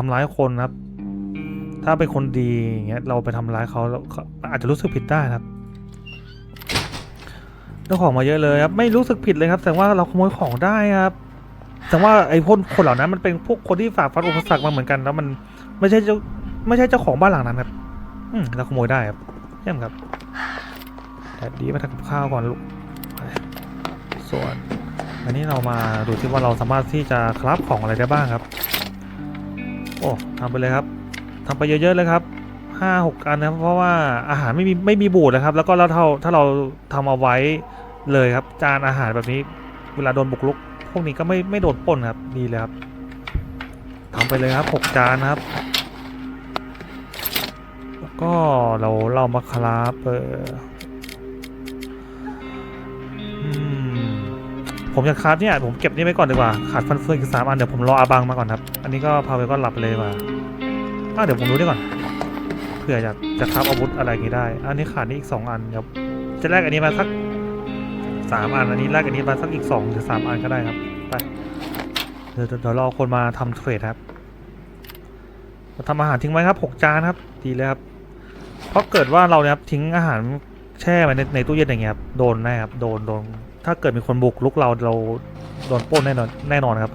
ทำร้ายคนครับ ถ้าเป็นคนดีอย่างเงี้ยเราไปทำร้ายเขาเขาอาจจะรู้สึกผิดได้ครับได้ของมาเยอะเลยครับไม่รู้สึกผิดเลยครับ แต่ว่าเราขโมยของได้ครับแต่ว่าไอ้พวกคนเหล่านั้นมันเป็นพวกคนที่ฝ่าฟันอุปสรรคมาเหมือนกัน แล้วมันไม่ใช่เจ้าไม่ใช่เจ้าของบ้านหลังนั้นครับอืมเราขโมยได้ครับเยี่ยมครับแต่ดีมาทำกับข้าวก่อนลูกส่วนอันนี้เรามาดูที่ว่าเราสามารถที่จะคราฟของอะไรได้บ้างครับ โอ้ทำไปเลยครับทำไปเยอะๆเลยครับห้าหกอันนะครับเพราะว่าอาหารไม่มีไม่มีบูดนะครับ แล้วก็เราเท่าถ้าเราทำเอาไว้เลยครับ จานอาหารแบบนี้ เวลาโดนบุกรุก พวกนี้ก็ไม่ไม่โดนปล้นครับดีเลยครับทำไปเลยครับหกจานนะครับ แล้วก็เราเรามาคราฟเออ ผมจะคราฟเนี่ยผมเก็บนี่ไว้ก่อนดีกว่าขาดฟันเฟืองอีกสามอันเดี๋ยวผมรออาบังมาก่อนครับ อันนี้ก็พาไปก็หลับไปเลยมาอ้าวเดี๋ยวผมดูนี่ก่อนเผื่ออยากจะคราอาวุธอะไรอย่างงี้ได้ อันนี้ขาดนี่อีกสองอันเดี๋ยวจะแลกอันนี้มาสักสามอันอันนี้แลกอันนี้มาสักอีกสองหรือสามอันก็ได้ครับไปเดี๋ยวเดี๋ยวรอคนมาทำเทรดครับเราทำอาหารทิ้งไว้ครับหกจานครับดีเลยครับเพราะเกิดว่าเราเนี่ยครับทิ้งอาหารแช่ไว้ในในตู้เย็นอย่างเงี้ยครับโดนแน่ครับโดนโดน ถ้าเกิดมีคนบุกลุกเราเราโดนปล้นแน่นอนแน่นอนครับ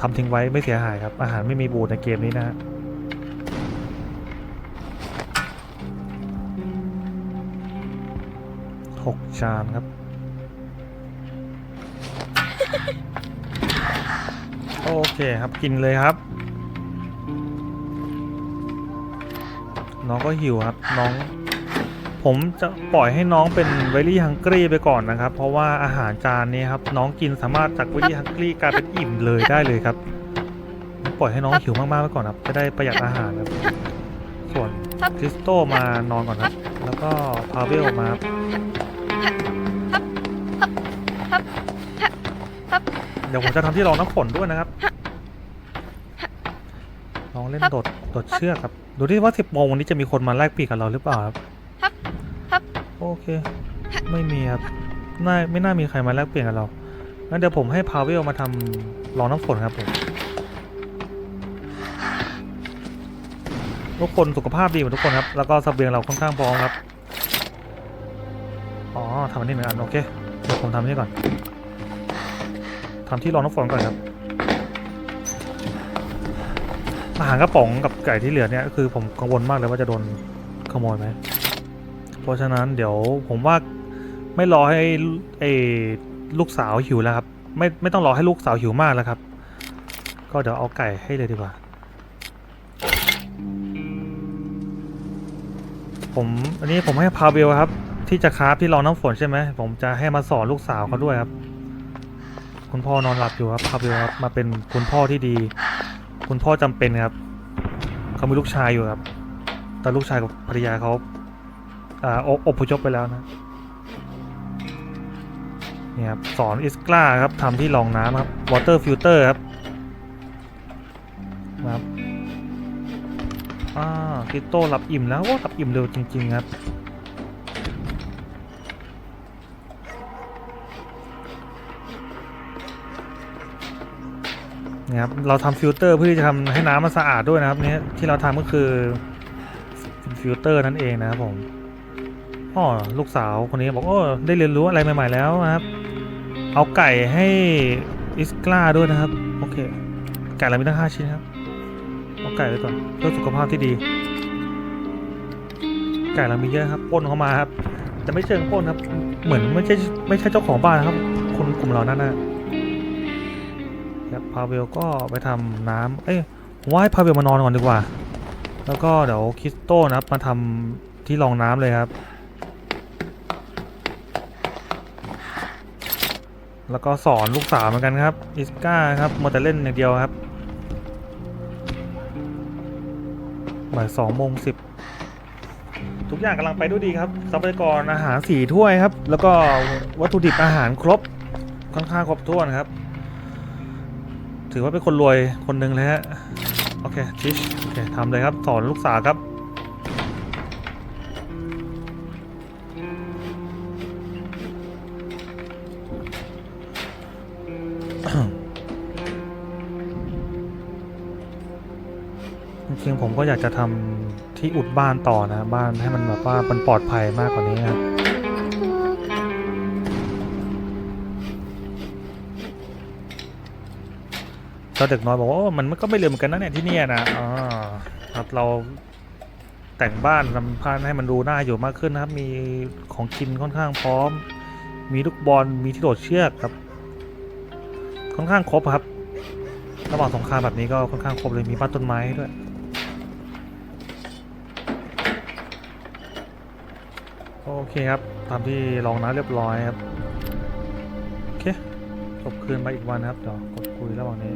ทำทิ้งไว้ไม่เสียหายครับ อาหารไม่มีบูดในเกมนี้นะฮะหกจานครับ โอเคครับกินเลยครับ น้องก็หิวครับ น้อง ผมจะปล่อยให้น้องเป็นเวลี่ฮังกี้ไปก่อนนะครับ เพราะว่าอาหารจานนี้ครับน้องกินสามารถจากเวลี่ฮังกี้กลายเป็นอิ่มเลยได้เลยครับ ปล่อยให้น้องหิวมากๆไปก่อนครับ จะได้ประหยัดอาหารครับ ส่วนคริสโตมานอนก่อนครับ แล้วก็พาเวลมาครับเดี๋ยวผมจะทำที่รองน้ำฝนด้วยนะครับลองเล่นโดดโดดเชือกครับ ดูดิว่าสิบโมงวันนี้จะมีคนมาแลกปีกกับเราหรือเปล่าครับ โอเค ไม่มีครับน่าไม่น่ามีใครมาแลกเปลี่ยนกับเรา งั้นเดี๋ยวผมให้พาเวลมาทำรองน้ำฝนครับผมทุกคนสุขภาพดีหมดทุกคนครับ แล้วก็สเสบียงเราค่อนข้างพร้อมครับ อ๋อทำอันนี้หมือนกันโอเค เดี๋ยวผมทำนนี้ก่อน ทำที่รองน้ำฝนก่อนครับ อาหารกระป๋องกับไก่ที่เหลือเนี่ยคือผมกังวลมากเลยว่าจะโดนขโมยไหม ราะฉะนั้นเดี๋ยวผมว่าไม่รอให้ไอ้ลูกสาวหิวแล้วครับ ไม่ไม่ต้องรอให้ลูกสาวหิวมากแล้วครับ ก็เดี๋ยวเอาไก่ให้เลยดีกว่า ผมอันนี้ผมให้พาเวลครับ ที่จะคราฟที่รองน้ำฝนใช่ไหมผมจะให้มาสอนลูกสาวเขาด้วยครับ คุณพ่อนอนหลับอยู่ครับพาเวลครับมาเป็นคุณพ่อที่ดี คุณพ่อจำเป็นครับเขามีลูกชายอยู่ครับ แต่ลูกชายกับภรรยาเขา อ่าออพยพไปแล้วนะนี่ครับสอนอิสกล้าครับทำที่รองน้ำครับวอเตอร์ฟิลเตอร์ครับครับอ่าคิโต้รับอิ่มแล้วว่ารับอิ่มเร็วจริง ๆ ครับนี่ครับเราทำฟิลเตอร์เพื่อที่จะทำให้น้ำมันสะอาดด้วยนะครับเนี่ยที่เราทำก็คือฟิลเตอร์นั่นเองนะครับผม อ๋อลูกสาวคนนี้บอกโอ้ได้เรียนรู้อะไรใหม่ ๆ แล้วนะครับ เอาไก่ให้อิสกล้าด้วยนะครับ โอเค ไก่เรามีตั้งห้าชิ้นครับ เอาไก่ไว้ก่อนเพื่อสุขภาพที่ดี ไก่เรามีเยอะครับปล้นเข้ามาครับ แต่ไม่เชิงปล้นครับ เหมือนไม่ใช่ไม่ใช่เจ้าของบ้านนะครับ คนกลุ่มเรานั่นนะครับพาเวลก็ไปทำน้ำเอ้ยผมว่าให้พาเวลมานอนก่อนดีกว่า แล้วก็เดี๋ยวคริสโตนะครับมาทำที่รองน้ำเลยครับ แล้วก็สอนลูกสาวเหมือนกันครับอิสก้าครับมัวแต่เล่นอย่างเดียวครับบ่ายสองโมงสิบทุกอย่างกำลังไปด้วยดีครับทรัพยากรอาหารสี่ถ้วยครับ แล้วก็วัตถุดิบอาหารครบค่อนข้างครบถ้วนครับ ถือว่าเป็นคนรวยคนหนึ่งเลยฮะโอเคชิชโอเคทำเลยครับสอนลูกสาวครับ ผมก็อยากจะทำที่อุดบ้านต่อนะบ้านให้มันแบบว่ามันปลอดภัยมากกว่านี้ครับก็เด็กน้อยบอกว่ามันก็ไม่เร็วเหมือนกันนะเนี่ยที่นี่นะอ๋อครับเราแต่งบ้านทำพานให้มันดูน่าอยู่มากขึ้นนะครับ มีของกินค่อนข้างพร้อม มีลูกบอล มีที่โดดเชือกครับ ค่อนข้างครบครับ ระหว่างสงครามแบบนี้ก็ค่อนข้างครบเลย มีบ้านต้นไม้ด้วย โอเคครับ ตามที่ลองนะเรียบร้อยครับ โอเคจบคืนไปอีกวันครับเดี๋ยวกดคุยระหว่างนี้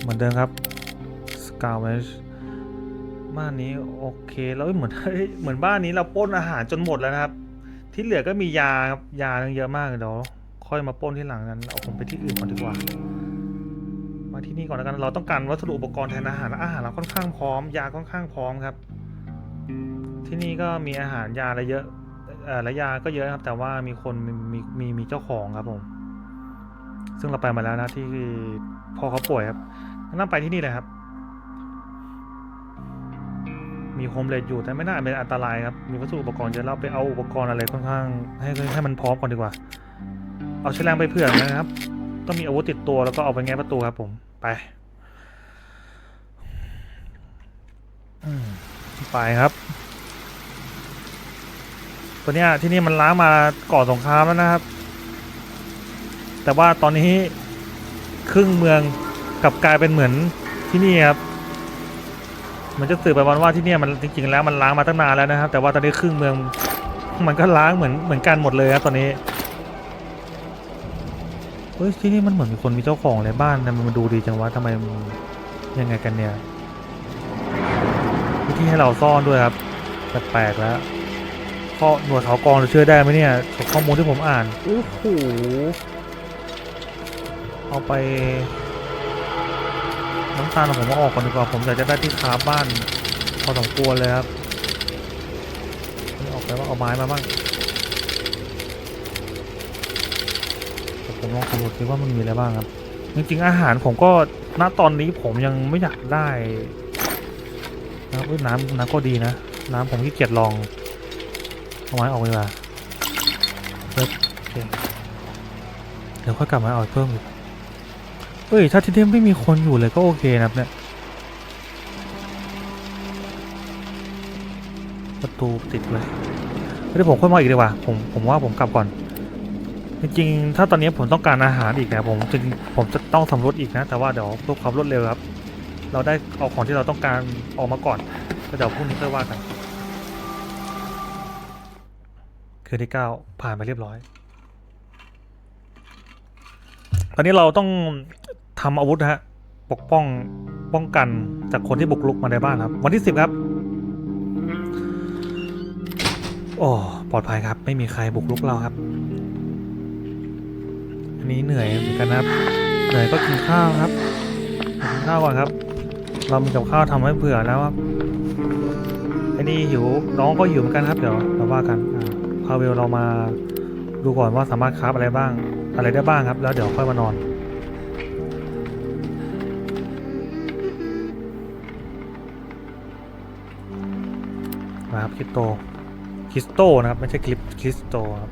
เหมือนเดิมครับสกาวเวชบ้านนี้โอเคแล้วเอ้ยเหมือนเฮ้ยเหมือนบ้านนี้เราปล้นอาหารจนหมดแล้วนะครับ ที่เหลือก็มียาครับยาเยอะมากเดี๋ยวค่อยมาปล้นที่หลังนั้นเอาผมไปที่อื่นก่อนดีกว่ามา ที่นี่ก่อนแล้วกัน เราต้องการวัสดุอุปกรณ์แทนอาหารอาหารเราค่อนข้างพร้อม ยาค่อนข้างพร้อมครับ ที่นี่ก็มีอาหารยาอะไรเยอะอ่อและยาก็เยอะครับ แต่ว่ามีคนมีมีมีเจ้าของครับผม ซึ่งเราไปมาแล้วนะที่พ่อเขาป่วยครับนั่นไปที่นี่เลยครับ มีโฮมเลดอยู่แต่ไม่น่าเป็นอันตรายครับ มีวัสดุอุปกรณ์เยอะเราไปเอาอุปกรณ์อะไรค่อนข้าง ให้ให้มันพร้อมก่อนดีกว่า เอาเชลแรงไปเผื่อนะครับต้องมีอาวุธติดตัวแล้วก็เอาไปแง้ประตูครับผม ไปไปครับ ตัวเนี้ยที่นี่มันล้างมาก่อนสงครามแล้วนะครับ แต่ว่าตอนนี้ครึ่งเมืองกลับกลายเป็นเหมือนที่นี่ครับมันจะสื่อไปวันว่าที่เนี่ยมันจริงๆแล้วมันล้างมาตั้งนานแล้วนะครับ แต่ว่าตอนนี้ครึ่งเมืองมันก็ล้างเหมือนเหมือนกันหมดเลยครับตอนนี้ เฮ้ยที่นี่มันเหมือนมีคนมีเจ้าของเลยบ้านนะมันดูดีจังวะทำไมยังไงกันเนี่ยมีที่ให้เราซ่อนด้วยครับแปลกๆแล้วข้อหน่วยเขากองจะเชื่อได้ไหมเนี่ยจากข้อมูลที่ผมอ่านโอ้โหเอาไปน้ำตาลของผมมาออกก่อนดีกว่าผมอยากจะได้ที่คาบ้านพอสมควรเลยครับออกไปว่าเอาไม้มาบ้าง ผมลองสำรวจดูว่ามันมีอะไรบ้างครับ จริงๆอาหารผมก็ณตอนนี้ผมยังไม่อยากได้นะครับน้ำน้ำก็ดีนะ น้ำผมขี้เกียจลองเอาไม้ออกดีกว่าเพิ่มโอเคเดี๋ยวค่อยกลับมาเอาเพิ่มอีกเอ้ยถ้าที่นี่ไม่มีคนอยู่เลยก็โอเคนะครับเนี่ยประตูติดเลยเดี๋ยวผมค่อยมาอีกดีกว่าผมผมว่าผมกลับก่อน จริงๆ ถ้าตอนนี้ผมต้องการอาหารอีกนะผมจริงผมจะต้องสำรวจอีกนะ แต่ว่าเดี๋ยวเพื่อความรวดเร็วครับ เราได้เอาของที่เราต้องการออกมาก่อนก็เดี๋ยวพรุ่งนี้ค่อยว่ากัน คืนที่เก้าผ่านไปเรียบร้อย ตอนนี้เราต้องทำอาวุธฮะปกป้องป้องกันจากคนที่บุกรุกมาในบ้านครับ วันที่สิบครับ โอ้ปลอดภัยครับ ไม่มีใครบุกรุกเราครับ อันนี้เหนื่อยเหมือนกันนะครับ เหนื่อยก็กินข้าวครับกินข้าวก่อนครับ เรามีกับข้าวทำไว้เผื่อแล้วครับไอ้นี่หิวน้องก็หิวเหมือนกันครับเดี๋ยวเราว่ากันพาเวลเรามาดูก่อนว่าสามารถคราฟอะไรบ้าง อะไรได้บ้างครับ แล้วเดี๋ยวค่อยมานอนนะครับคริสโตคริสโตนะครับ ไม่ใช่คลิปคริสโตครับ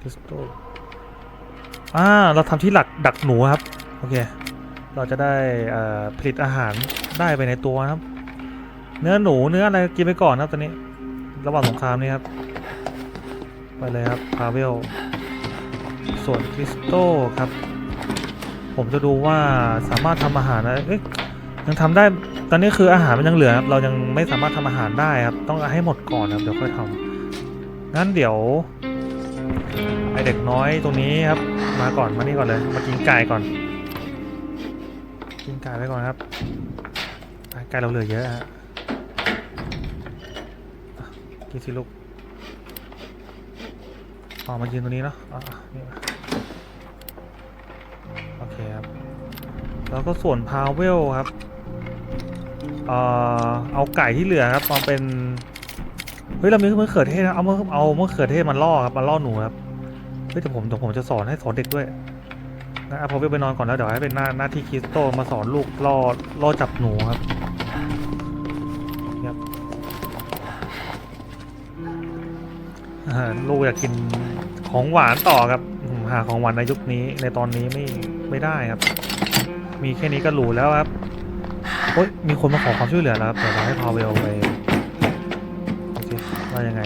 คริสโต อ่าเราทำที่หลักดักหนูครับ โอเค เราจะได้ผลิตอาหารได้ไปในตัวครับ เนื้อหนูเนื้ออะไรกินไปก่อนนะครับตอนนี้ ระหว่างสงครามนี่ครับ ไปเลยครับพาเวล ส่วนคริสโตครับ ผมจะดูว่าสามารถทำอาหารอะไรเอ๊ะยังทำได้ตอนนี้คืออาหารมันยังเหลือครับ เรายังไม่สามารถทำอาหารได้ครับ ต้องให้หมดก่อนครับเดี๋ยวค่อยทำงั้นเดี๋ยว เด็กน้อยตรงนี้ครับ มาก่อนมานี่ก่อนเลยมากินไก่ก่อน กินไก่ไปก่อนครับไก่เราเหลือเยอะฮะกินสิลูกอ๋อมายืนตรงนี้เนาะอะอะนี่มาโอเคครับ แล้วก็ส่วนพาวเวลครับเอ่อเอาไก่ที่เหลือครับมาเป็นเฮ้ยเรามีมะเขือเทศนะเอามะเอามะเขือเทศมาล่อครับมาล่อหนูครับ ฮ้ยแต่ผมแต่ผมจะสอนให้สอนเด็กด้วยนะเอาพอวิวไปนอนก่อนแล้วเดี๋ยวให้เป็นหน้าหน้าที่คริสโตมาสอนลูกล่อล่อจับหนูครับครับลูกอยากกินของหวานต่อครับหาของหวานในยุคนี้ในตอนนี้ไม่ไม่ได้ครับ มีแค่นี้ก็หรูแล้วครับโอ๊ยมีคนมาขอความช่วยเหลือแล้วครับเดี๋ยวเราให้พาเวลไปโอเคว่ายังไง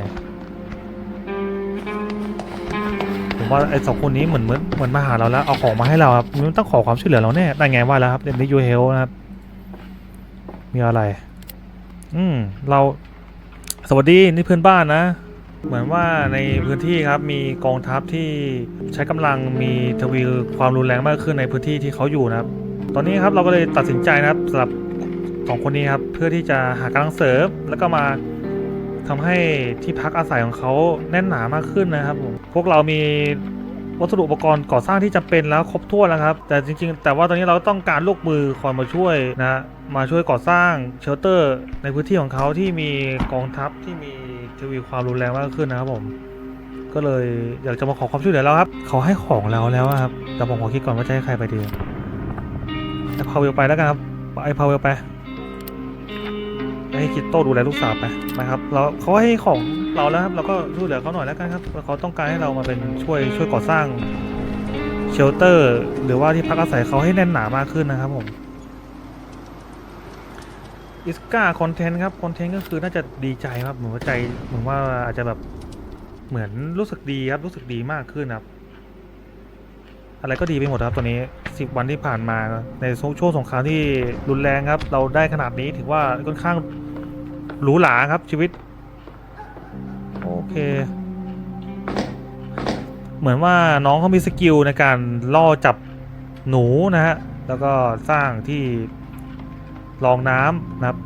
ว่าไอ้สองคนนี้เหมือนเหมือนเหมือนมาหาเราแล้วเอาของมาให้เราครับมันต้องขอความช่วยเหลือเราแน่ได้ไงว่าแล้วครับเดนนิยูเฮลนะครับมีอะไร อืมเราสวัสดีนี่เพื่อนบ้านนะ เหมือนว่าในพื้นที่ครับมีกองทัพที่ใช้กำลังมีทวีความรุนแรงมากขึ้นในพื้นที่ที่เขาอยู่นะครับ ตอนนี้ครับเราก็เลยตัดสินใจนะครับสำหรับสองคนนี้ครับเพื่อที่จะหากำลังเสริมแล้วก็มา ทำให้ที่พักอาศัยของเขาแน่นหนามากขึ้นนะครับผมพวกเรามีวัสดุอุปกรณ์ก่อสร้างที่จำเป็นแล้วครบถ้วนแล้วครับ แต่จริง ๆ แต่ว่าตอนนี้เราต้องการลูกมือคอยมาช่วยนะมาช่วยก่อสร้างเชลเตอร์ ในพื้นที่ของเขาที่มีกองทัพที่มีทวีความรุนแรงมากขึ้นนะครับผม ก็เลยอยากจะมาขอความช่วยเหลือแล้วครับ เขาให้ของเราแล้วครับแต่ผมขอคิดก่อนว่าจะให้ใครไปดีให้พาเวลไปแล้วกันครับไอ้พาเวลไป ให้คิดโต้ดูแลลูกสาวไปนะครับเราเขาให้ของเราแล้วครับเราก็ช่วยเหลือเขาหน่อยแล้วกันครับเขาต้องการให้เรามาเป็นช่วยช่วยก่อสร้างเชลเตอร์ หรือว่าที่พักอาศัยเขาให้แน่นหนามากขึ้นนะครับผมอิสกาคอนเทนต์ครับคอนเทนต์ก็คือน่าจะดีใจครับเหมือนว่าใจเหมือนว่าอาจจะแบบเหมือนรู้สึกดีครับรู้สึกดีมากขึ้นครับ อะไรก็ดีไปหมดครับตอนนี้10วันที่ผ่านมาในช่วงสงครามที่รุนแรงครับ เราได้ขนาดนี้ถือว่าค่อนข้าง หรูหราครับชีวิต โอเค เหมือนว่าน้องเขามีสกิลในการล่อจับหนูนะฮะ แล้วก็สร้างที่รองน้ำนะครับ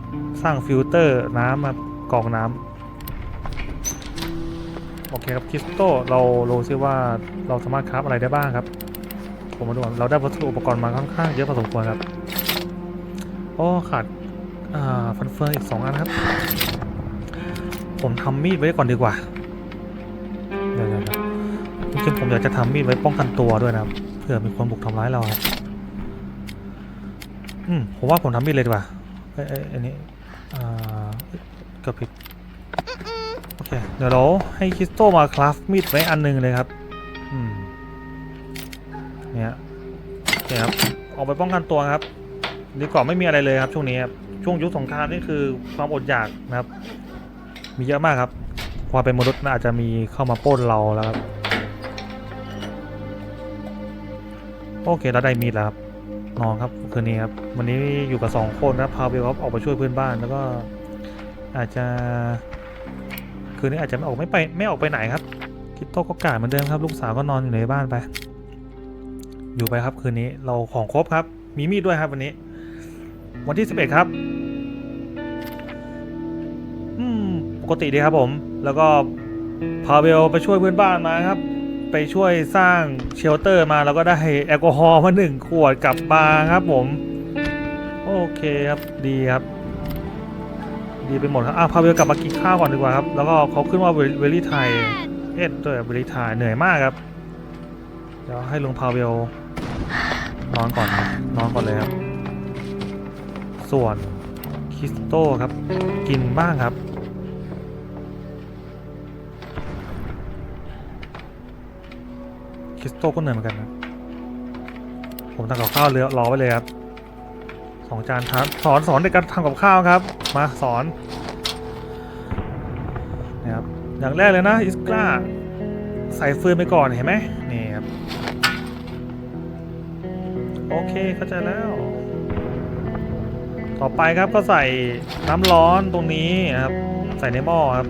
สร้างฟิลเตอร์น้ำมากรองน้ำโอเคครับคริสโตเรารู้ซิว่าเราสามารถคราฟอะไรได้บ้างครับ ผมมาดูก่อนเราได้วัสดุอุปกรณ์มาค่อนข้างเยอะพอสมควรครับ โอ้ขาดอ่า ฟันเฟืองอีกสองอันครับ ผมทำมีดไว้ก่อนดีกว่า เดี๋ยวๆจริงๆผมอยากจะทำมีดไว้ป้องกันตัวด้วยนะครับ เผื่อมีคนบุกทำร้ายเราครับอืมผมว่าผมทำมีดเลยดีกว่าเอ้ยอันนี้อ่ากระพริบโอเค เดี๋ยวเราให้คริสโตมาคราฟมีดไว้อันหนึงเลยครับ อืม เนี่ยโอเคครับ ออกไปป้องกันตัวครับ ดีกว่าไม่มีอะไรเลยครับช่วงนี้ครับ ช่วงยุคสงครามนี่คือความอดอยากนะครับ มีเยอะมากครับ ความเป็นมนุษย์น่าจจะมีเข้ามาป้นเราแล้วครับ โอเคเราได้มีดแล้วครับนอนครับคืนนี้ครับ วันนี้อยู่กับสองคนนะพาเวลครับออกไปช่วยเพื่อนบ้านแล้วก็อาจจะคืนนี้อาจจะไม่ออกไม่ไปไม่ออกไปไหนครับ คิดโตก็กาดเหมือนเดิมครับ ลูกสาวก็นอนอยู่ในบ้านไป อยู่ไปครับคืนนี้เราของครบครับ มีมีดด้วยครับวันนี้ วันที่ 11 ครับ อืม ปกติดีครับผม แล้วก็พาเวลไปช่วยเพื่อนบ้านมาครับ ไปช่วยสร้างเชลเตอร์มาแล้วก็ได้แอลกอฮอล์มาหนึ่งขวดกลับมาครับผม โอเคครับ ดีครับ ดีไปหมดครับ อะพาเวลกลับมากินข้าวก่อนดีกว่าครับ แล้วก็เขาขึ้นว่าเวลี่ไทย เอ็ดด้วยเวลี่ไทยเหนื่อยมากครับ เดี๋ยวให้ลุงพาเวลนอนก่อนนะนอนก่อนเลยครับ ส่วนคริสโตครับ กินบ้างครับ คริสโตก็เหนื่อยเหมือนกันนะผมทำกับข้าวเรือรอไว้เลยครับสองจานครับสอนสอนในการทำกับข้าวครับ มาสอนนะครับอย่างแรกเลยนะอิสกาใส่ฟืนไปก่อนเห็นไหมนี่ครับ โอเคเข้าใจแล้ว ต่อไปครับก็ใส่น้ำร้อนตรงนี้ครับ ใส่ในหม้อครับ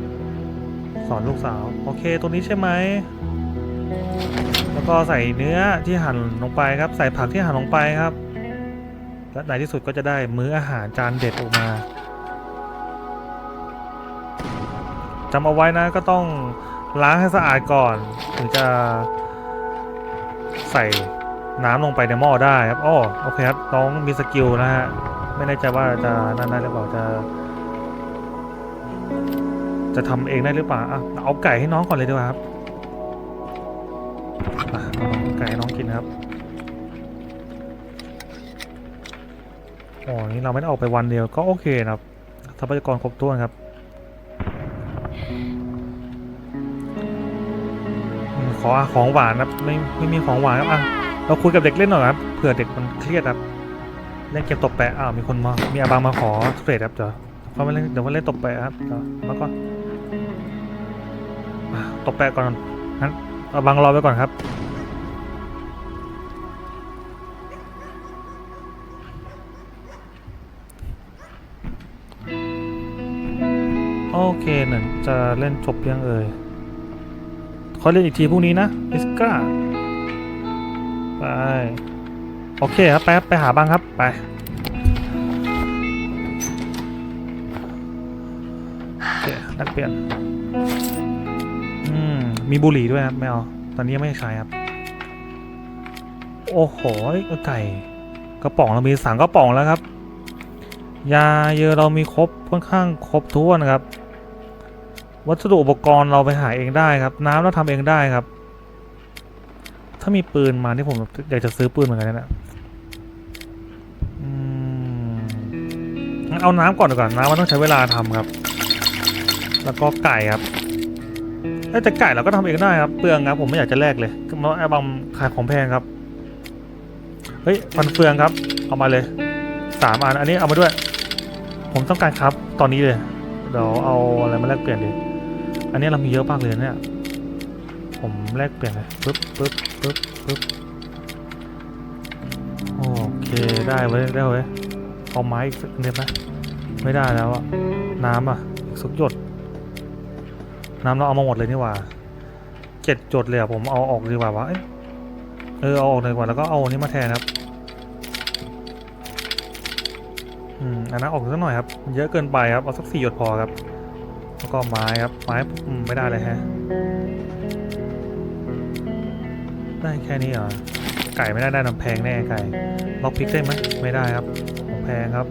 สอนลูกสาว โอเคตรงนี้ใช่ไหมแล้วก็ใส่เนื้อที่หั่นลงไปครับ ใส่ผักที่หั่นลงไปครับ และในที่สุดก็จะได้มื้ออาหารจานเด็ดออกมาจำเอาไว้นะก็ต้องล้างให้สะอาดก่อน ถึงจะใส่น้ำลงไปในหม้อได้ครับอ้อโอเคครับน้องมีสกิลนะฮะ ไม่แน่ใจว่าจะนั่นได้หรือเปล่าจะ จะทำเองได้หรือเปล่าอะเอาไก่ให้น้องก่อนเลยดีกว่าครับไก่ให้น้องกินครับอ๋อนี่เราไม่ได้ออกไปวันเดียวก็โอเคนะครับทรัพยากรครบถ้วนครับขอของหวานครับไม่ไม่มีของหวานครับอะเราคุยกับเด็กเล่นหน่อยครับเผื่อเด็กมันเครียดครับ เล่นเกมตบแปะอ้าวมีคนมา มีอาบังมาขอเทรดครับเดี๋ยวเขามาเล่นเดี๋ยวมาเล่นตบแปะครับเดี๋ยวแล้วก็อะตบแปะก่อนงั้นอาบังรอไปก่อนครับโอเคหนึ่งจะเล่นจบยังเอ่ยขอเล่นอีกทีพรุ่งนี้นะอิสก้าไป โอเคครับไปครับไปหาบ้างครับไป โอเคนักเปลี่ยน อืม มีบุหรี่ด้วยครับไม่เอาตอนนี้ยังไม่ได้ใช้ครับ โอ้โหเอ้ยไก่กระป๋องเรามีสามกระป๋องแล้วครับ ยาเยอะเรามีครบค่อนข้างครบถ้วนครับ วัสดุอุปกรณ์เราไปหาเองได้ครับ น้ำเราทำเองได้ครับถ้ามีปืนมาที่ผมอยากจะซื้อปืนเหมือนกันนะ งั้นเอาน้ำก่อนดีกว่าน้ำมันต้องใช้เวลาทำครับ แล้วก็ไก่ครับแต่ไก่เราก็ทำเองได้ครับเปลืองครับผมไม่อยากจะแลกเลยมาไอ้บอมขายของแพงครับ เฮ้ยฟันเฟืองครับ เอามาเลยสามอันอันนี้เอามาด้วย ผมต้องการครับตอนนี้เลยเดี๋ยวเอาอะไรมาแลกเปลี่ยนดีอันนี้เรามีเยอะมากเลยเนี่ยผมแลกเปลี่ยนเลยปึ๊บปึ๊บปึ๊บปึ๊บโอเคได้เว้ยได้เว้ย เอาไม้อีกสักนิดไหมไม่ได้แล้วอะน้ำอะอีกสักหยด น้ำเราเอามาหมดเลยนี่หว่าเจ็ดหยดเลยอะผมเอาออกดีกว่าวะเอ้ยเออเอาออกเลยดีกว่าแล้วก็เอาอันนี้มาแทนครับอืมอันนั้นออกสักหน่อยครับ เยอะเกินไปครับเอาสักสี่หยดพอครับ แล้วก็ไม้ครับไม้อืมไม่ได้เลยฮะได้แค่นี้เหรอไก่ไม่ได้ได้น้ำแพงแน่ไก่ล็อกพิกได้ไหมไม่ได้ครับ แพงครับ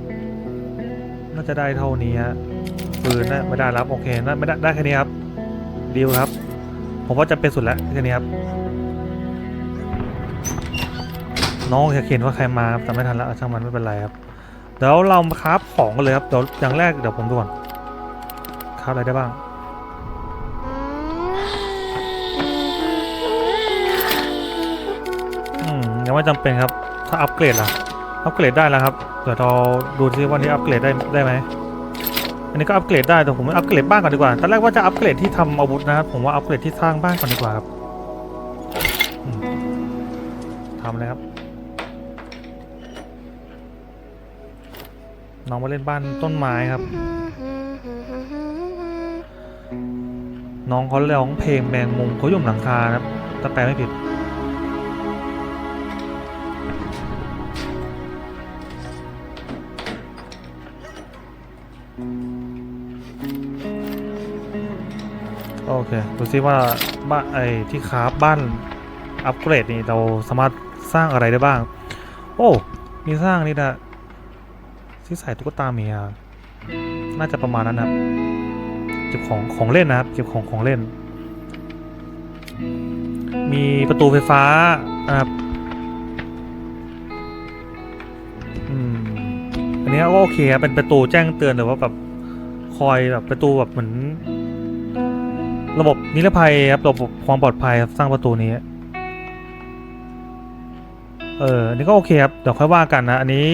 น่าจะได้เท่านี้ฮะปืนได้ไม่ได้รับโอเคน่าไม่ได้ได้แค่นี้ครับดีลครับ ผมว่าจะเป็นสุดแล้วแค่นี้ครับ น้องจะเขียนว่าใครมาครับแต่ไม่ทันแล้วช่างมันไม่เป็นไรครับเดี๋ยวเรามาคราฟของกันเลยครับเดี๋ยวอย่างแรกเดี๋ยวผมดูก่อนคราฟอะไรได้บ้างอืมยังไม่จำเป็นครับ ถ้าอัปเกรดล่ะอัปเกรดได้แล้วครับ เดี๋ยวเราดูซิว่านี้อัปเกรดได้ได้ไหมอันนี้ก็อัปเกรดได้แต่ผมอัปเกรดบ้านก่อนดีกว่าตอนแรกว่าจะอัปเกรดที่ทำอาวุธนะครับผมว่าอัปเกรดที่สร้างบ้านก่อนดีกว่าครับทำเลยครับน้องมาเล่นบ้านต้นไม้ครับ น้องเขาร้องเพลงแมงมุมเขาอยู่บนหลังคาครับถ้าแปลไม่ผิด โอเค ดูซิว่าบ้านไอ้ที่คราฟบ้านอัปเกรดนี่เราสามารถสร้างอะไรได้บ้าง โอ้ มีสร้างนี่นะที่ใส่ตุ๊กตาเมียน่าจะประมาณนั้นนะครับ เก็บของของเล่นนะครับ เก็บของของเล่น มีประตูไฟฟ้านะครับอืมอันนี้ก็โอเคครับเป็นประตูแจ้งเตือนแต่ว่าแบบคอยแบบประตูแบบเหมือน ระบบนิรภัยครับระบบความปลอดภัยครับสร้างประตูนี้ เอออันนี้ก็โอเคครับเดี๋ยวค่อยว่ากันนะอันนี้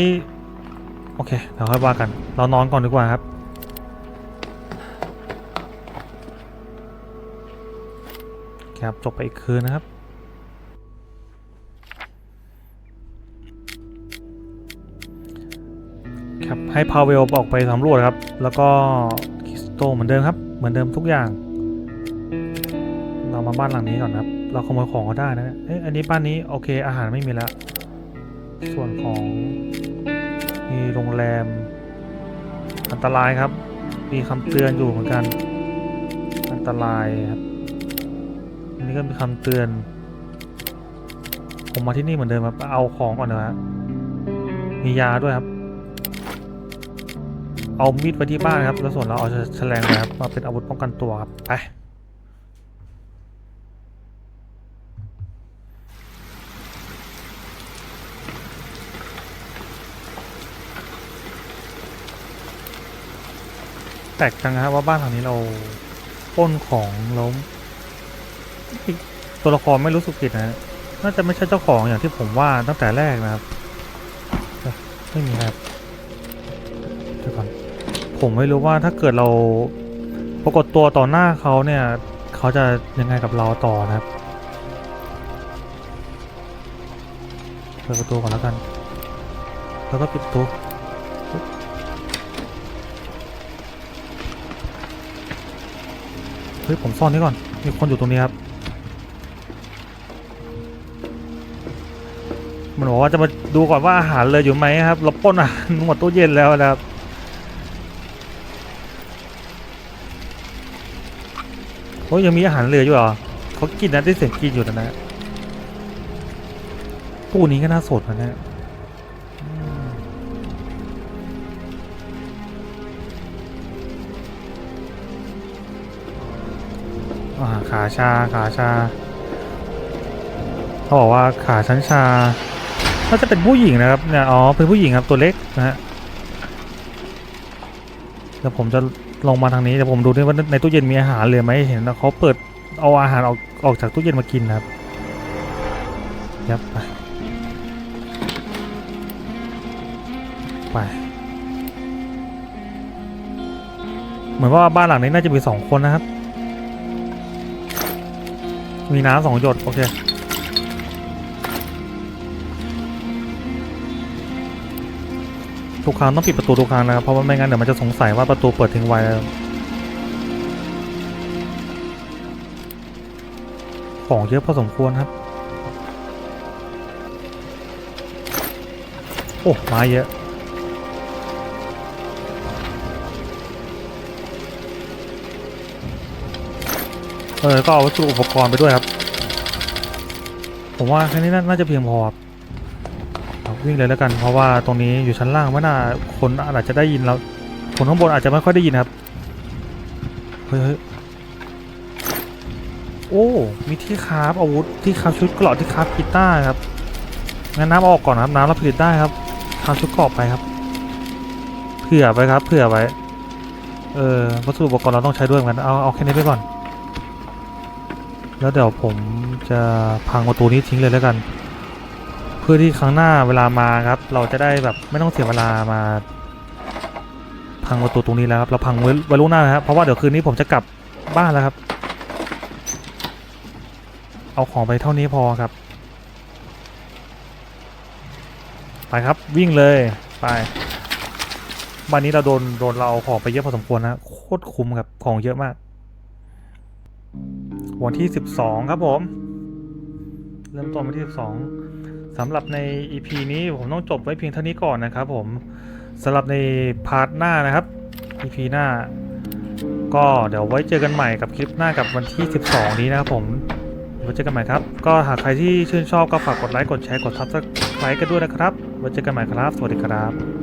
โอเคเดี๋ยวค่อยว่ากัน เรานอนก่อนดีกว่าครับครับจบไปอีกคืนนะครับครับให้พาเวลออกไปสำรวจครับ แล้วก็คริสโตเหมือนเดิมครับ เหมือนเดิมทุกอย่าง มาบ้านหลังนี้ก่อนครับ เราขโมยของก็ได้นะเอ๊ะอันนี้บ้านนี้โอเค อาหารไม่มีแล้ว ส่วนของมีโรงแรม อันตรายครับ มีคำเตือนอยู่เหมือนกัน อันตรายครับอันนี้ก็มีคำเตือน ผมมาที่นี่เหมือนเดิมครับ เอาของก่อนนะฮะมียาด้วยครับ เอามีดไปที่บ้านครับ แล้วส่วนเราเอาแฉลงนะครับ มาเป็นอาวุธป้องกันตัวครับ ไป แปลกจังนะว่าบ้านหลังนี้เราป้นของล้วตัวละครไม่รู้สึกผิดนะน่าจะไม่ใช่เจ้าของอย่างที่ผมว่าตั้งแต่แรกนะครับไม่มีครับเดี๋ยวก่อนผมไม่รู้ว่าถ้าเกิดเราปรากฏตัวต่อหน้าเขาเนี่ยเขาจะยังไงกับเราต่อนะครับเปิดประตูก่อนแล้วกัน แล้วก็ปิดประตู ฮ้ยผมซ่อนนี่ก่อนมีคนอยู่ตรงนี้ครับ มันบอกว่าจะมาดูก่อนว่าอาหารเหลยอยู่ไหมครับเราป้นอาหารหมดตู้เย็นแล้วนะครับโอ้ยยังมีอาหารเหลืออยู่เหรอเขากินนะได้เสียงกินอยู่นะนะตู้นี้ก็น่าสดนะเนี่ย ขาชาขาชา เขาบอกว่าขาชั้นชาน่าจะเป็นผู้หญิงนะครับเนี่ยอ๋อเป็นผู้หญิงครับตัวเล็กนะฮะเดี๋ยวผมจะลงมาทางนี้เดี๋ยวผมดูด้วยว่าในตู้เย็นมีอาหารเหลือไหมเห็นนะเขาเปิดเอาอาหารออกออกจากตู้เย็นมากินนะครับยับไปไปเหมือนว่าบ้านหลังนี้น่าจะมีสองคนนะครับ มีน้ำสองหยด โอเค ทุกครั้งต้องปิดประตูทุกครั้งนะครับ เพราะว่าไม่งั้นเดี๋ยวมันจะสงสัยว่าประตูเปิดทิ้งไว้ของเยอะพอสมควรครับ โอ้ไมาเยอะ เออก็เอาวัสดุอุปกรณ์ไปด้วยครับ ผมว่าแค่นี้น่าจะเพียงพอครับวิ่งเลยแล้วกัน เพราะว่าตรงนี้อยู่ชั้นล่างไม่น่าคนอาจจะได้ยินแล้วคนข้างบนอาจจะไม่ค่อยได้ยินครับเฮ้ยเฮ้ยโอ้มีที่คราฟอาวุธที่คราฟชุดเกราะที่คราฟกีตาร์ครับงั้นน้ำเอาออกก่อนนะครับน้ำเราผลิตได้ครับคราฟชุดเกราะไปครับเผื่อไปครับเผื่อไว้เออวัสดุอุปกรณ์เราต้องใช้ด้วยเหมือนกันเอาเอาแค่นี้ไปก่อน แล้วเดี๋ยวผมจะพังประตูนี้ทิ้งเลยแล้วกัน เพื่อที่ครั้งหน้าเวลามาครับ เราจะได้แบบไม่ต้องเสียเวลามาพังประตูตรงนี้แล้วครับ เราพังไว้ไว้ล่วงหน้านะครับเพราะว่าเดี๋ยวคืนนี้ผมจะกลับบ้านแล้วครับ เอาของไปเท่านี้พอครับ ไปครับวิ่งเลยไปวันนี้เราโดนโดนเราเอาของไปเยอะพอสมควรนะโคตรคุ้มครับของเยอะมาก วันที่ 12 ครับผม เริ่มต้นวันที่ 12สำหรับใน EP นี้ผมต้องจบไว้เพียงเท่านี้ก่อนนะครับผมสำหรับในพาร์ทหน้านะครับ EP หน้า ก็เดี๋ยวไว้เจอกันใหม่กับคลิปหน้ากับวันที่ 12 นี้นะครับผมไว้เจอกันใหม่ครับ ก็หากใครที่ชื่นชอบก็ฝากกดไลค์กดแชร์กด subscribe กันด้วยนะครับไว้เจอกันใหม่ครับ สวัสดีครับ